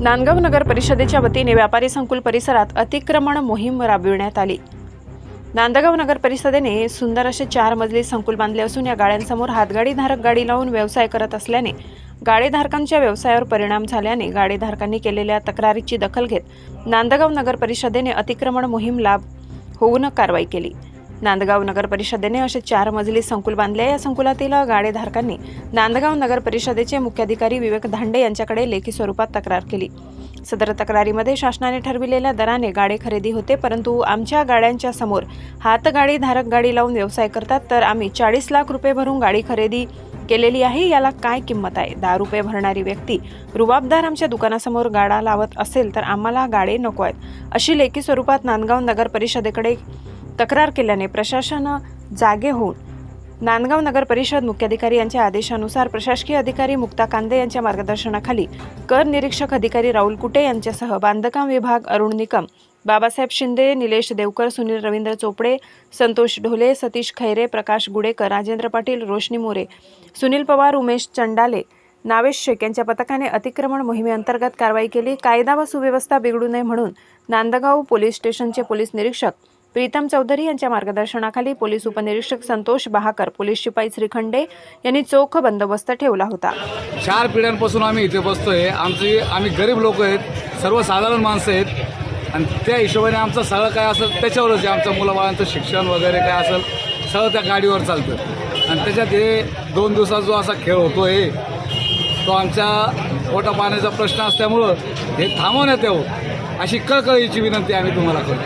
नांदगाव नगर परिषदेच्या वतीने व्यापारी संकुल परिसरात अतिक्रमण मोहीम राबविण्यात आली. नांदगाव नगर परिषदेने सुंदर असे चार मजली संकुल बांधले असून या गाड्यांसमोर हातगाडीधारक गाडी लावून व्यवसाय करत असल्याने गाडीधारकांच्या व्यवसायावर परिणाम झाल्याने गाडीधारकांनी केलेल्या तक्रारीची दखल घेत नांदगाव नगर परिषदेने अतिक्रमण मोहीम लाभ होऊन कारवाई केली. नांदगाव नगर परिषदेने असे चार मजली संकुल बांधले. या संकुलातील गाडेधारकांनी नांदगाव नगर परिषदेचे मुख्याधिकारी विवेक धांडे यांच्याकडे लेखी स्वरूपात तक्रार केली. सदर तक्रारीमध्ये शासनाने ठरविलेल्या दराने गाडे खरेदी होते परंतु आमच्या गाड्यांच्या समोर हातगाडी धारक गाडी लावून व्यवसाय करतात तर आम्ही चाळीस लाख रुपये भरून गाडी खरेदी केलेली आहे. याला काय किंमत आहे? दहा रुपये भरणारी व्यक्ती रुबाबदार आमच्या दुकानासमोर गाडा लावत असेल तर आम्हाला गाडे नको आहेत अशी लेखी स्वरूपात नांदगाव नगर परिषदेकडे तक्रार केल्याने प्रशासन जागे होऊन नांदगाव नगर परिषद मुख्याधिकारी यांच्या आदेशानुसार प्रशासकीय अधिकारी मुक्ता कांदे यांच्या मार्गदर्शनाखाली कर निरीक्षक अधिकारी राहुल कुटे यांच्यासह बांधकाम विभाग अरुण निकम बाबासाहेब शिंदे निलेश देवकर सुनील रवींद्र चोपडे संतोष ढोले सतीश खैरे प्रकाश गुडेकर राजेंद्र पाटील रोशनी मोरे सुनील पवार उमेश चंडाले नावेश शेख यांच्या पथकाने अतिक्रमण मोहिमेअंतर्गत कारवाई केली. कायदा व सुव्यवस्था बिघडू नये म्हणून नांदगाव पोलीस स्टेशनचे पोलीस निरीक्षक प्रीतम चौधरी यांच्या मार्गदर्शनाखाली पोलीस उपनिरीक्षक संतोष बहाकर पोलीस शिपाई श्रीखंडे यांनी चोख बंदोबस्त ठेवला होता. चार पिढ्यांपासून आम्ही इथे बसतोय. आमची आम्ही गरीब लोक आहेत सर्वसाधारण माणसं आहेत. आणि त्या हिशोबाने आमचं सगळं काय असेल त्याच्यावरच आहे आमचं मुलाबाळांचं शिक्षण वगैरे काय असेल सगळं त्या गाडीवर चालतं. आणि त्याच्यात हे दोन दिवसात जो असा खेळ होतो आहे तो आमच्या पोटा पाण्याचा प्रश्न असल्यामुळं हे थांबवण्यात यावं अशी कळकळीची विनंती आम्ही तुम्हाला करतो.